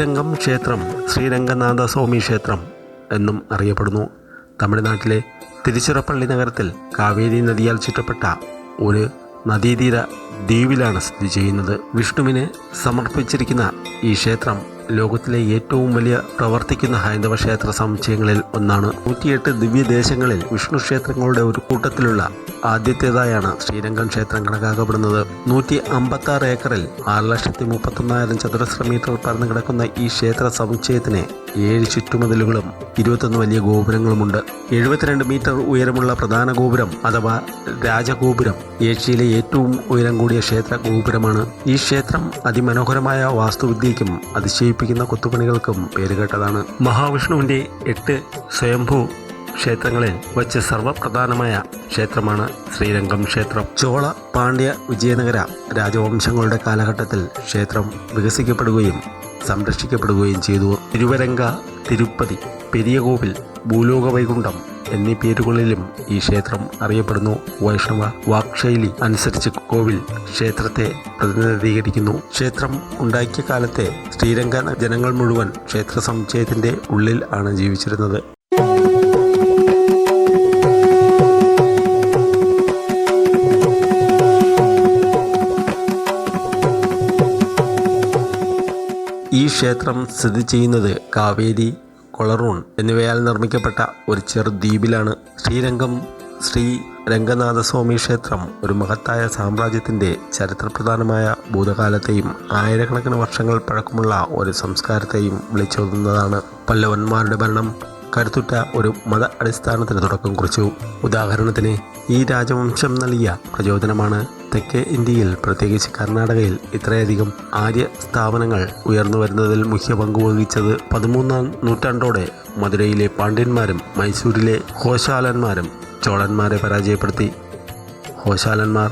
ക്ഷേത്രം ശ്രീരംഗനാഥ സ്വാമി ക്ഷേത്രം എന്നും അറിയപ്പെടുന്നു. തമിഴ്നാട്ടിലെ തിരുച്ചിറപ്പള്ളി നഗരത്തിൽ കാവേരി നദിയാൽ ചുറ്റപ്പെട്ട ഒരു നദീതീര ദ്വീപിലാണ് സ്ഥിതി ചെയ്യുന്നത്. വിഷ്ണുവിന് സമർപ്പിച്ചിരിക്കുന്ന ഈ ക്ഷേത്രം ലോകത്തിലെ ഏറ്റവും വലിയ പ്രവർത്തിക്കുന്ന ഹൈന്ദവ ക്ഷേത്ര സമുച്ചയങ്ങളിൽ ഒന്നാണ്. നൂറ്റിയെട്ട് ദിവ്യദേശങ്ങളിൽ വിഷ്ണു ക്ഷേത്രങ്ങളുടെ ഒരു കൂട്ടത്തിലുള്ള ആദ്യത്തേതായാണ് ശ്രീരംഗം ക്ഷേത്രം കണക്കാക്കപ്പെടുന്നത്. നൂറ്റി അമ്പത്തി ആറ് ഏക്കറിൽ ആറ് ലക്ഷത്തി മുപ്പത്തൊന്നായിരം ചതുരശ്ര മീറ്റർ പരന്നു കിടക്കുന്ന ഈ ക്ഷേത്ര സമുച്ചയത്തിന് ഏഴ് ചുറ്റുമതിലുകളും ഇരുപത്തൊന്ന് വലിയ ഗോപുരങ്ങളുമുണ്ട്. എഴുപത്തിരണ്ട് മീറ്റർ ഉയരമുള്ള പ്രധാന ഗോപുരം അഥവാ രാജഗോപുരം. ഏഷ്യയിലെ ഏറ്റവും ഉയരം കൂടിയ ക്ഷേത്ര ഗോപുരമാണ്. ഈ ക്ഷേത്രം അതിമനോഹരമായ വാസ്തുവിദ്യയ്ക്കും അതിശയിപ്പിക്കുന്ന കൊത്തുപണികൾക്കും പേരുകേട്ടതാണ്. മഹാവിഷ്ണുവിന്റെ എട്ട് സ്വയംഭൂ ക്ഷേത്രങ്ങളിൽ വച്ച് സർവപ്രധാനമായ ക്ഷേത്രമാണ് ശ്രീരംഗം ക്ഷേത്രം. ചോള പാണ്ഡ്യ വിജയനഗര രാജവംശങ്ങളുടെ കാലഘട്ടത്തിൽ ക്ഷേത്രം വികസിക്കപ്പെടുകയും സംരക്ഷിക്കപ്പെടുകയും ചെയ്തു. തിരുവരങ്ക തിരുപ്പതി പെരിയകോവിൽ ഭൂലോക വൈകുണ്ഠം എന്നീ പേരുകളിലും ഈ ക്ഷേത്രം അറിയപ്പെടുന്നു. വൈഷ്ണവ വാക്ശൈലി അനുസരിച്ച് കോവിൽ ക്ഷേത്രത്തെ പ്രതിനിധീകരിക്കുന്നു. ക്ഷേത്രം ഉണ്ടാക്കിയ കാലത്തെ ശ്രീരംഗ ജനങ്ങൾ മുഴുവൻ ക്ഷേത്ര സമുച്ചയത്തിന്റെ ഉള്ളിൽ ആണ് ജീവിച്ചിരുന്നത്. ക്ഷേത്രം സ്ഥിതി ചെയ്യുന്നത് കാവേരി കൊളറൂൺ എന്നിവയാൽ നിർമ്മിക്കപ്പെട്ട ഒരു ചെറു ദ്വീപിലാണ്. ശ്രീരംഗം ശ്രീ രംഗനാഥസ്വാമി ക്ഷേത്രം ഒരു മഹത്തായ സാമ്രാജ്യത്തിന്റെ ചരിത്രപ്രധാനമായ ഭൂതകാലത്തെയും ആയിരക്കണക്കിന് വർഷങ്ങൾ പഴക്കമുള്ള ഒരു സംസ്കാരത്തെയും വിളിച്ചോതുന്നതാണ് പല്ലവന്മാരുടെ ഭരണം. കരുത്തുറ്റ ഒരു മത അടിസ്ഥാനത്തിന് തുടക്കം കുറിച്ചു. ഉദാഹരണത്തിന് ഈ രാജവംശം നൽകിയ പ്രചോദനമാണ് തെക്കേ ഇന്ത്യയിൽ പ്രത്യേകിച്ച് കർണാടകയിൽ ഇത്രയധികം ആര്യ സ്ഥാപനങ്ങൾ ഉയർന്നു വരുന്നതിൽ മുഖ്യ പങ്കുവഹിച്ചത് പതിമൂന്നാം നൂറ്റാണ്ടോടെ മധുരയിലെ പാണ്ഡ്യന്മാരും മൈസൂരിലെ ഹോശാലന്മാരും ചോളന്മാരെ പരാജയപ്പെടുത്തി. ഹോശാലന്മാർ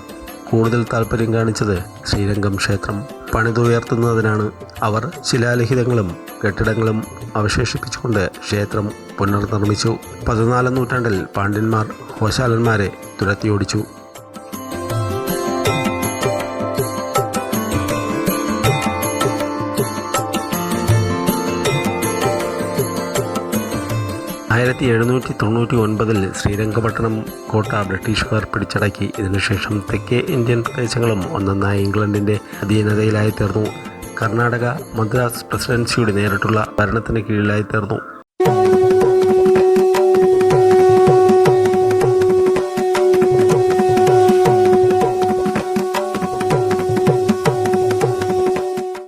കൂടുതൽ താല്പര്യം കാണിച്ചത് ശ്രീരംഗം ക്ഷേത്രം പണിതുയർത്തുന്നതിനാണ്. അവർ ശിലാലിഖിതങ്ങളും കെട്ടിടങ്ങളും അവശേഷിപ്പിച്ചുകൊണ്ട് ക്ഷേത്രം പുനർനിർമ്മിച്ചു. പതിനാലാം നൂറ്റാണ്ടിൽ പാണ്ഡ്യന്മാർ ഹോശാലന്മാരെ തുരത്തിയോടിച്ചു. ആയിരത്തി എഴുന്നൂറ്റി തൊണ്ണൂറ്റി ഒൻപതിൽ ശ്രീരംഗപട്ടണം കോട്ട ബ്രിട്ടീഷുകാർ പിടിച്ചടക്കി. ഇതിനുശേഷം തെക്കേ ഇന്ത്യൻ പ്രദേശങ്ങളും ഒന്നൊന്നായി ഇംഗ്ലണ്ടിന്റെ അധീനതയിലായി തീർന്നു കർണാടക മദ്രാസ് പ്രസിഡൻസിയുടെ നേരിട്ടുള്ള ഭരണത്തിന് കീഴിലായി തീർന്നു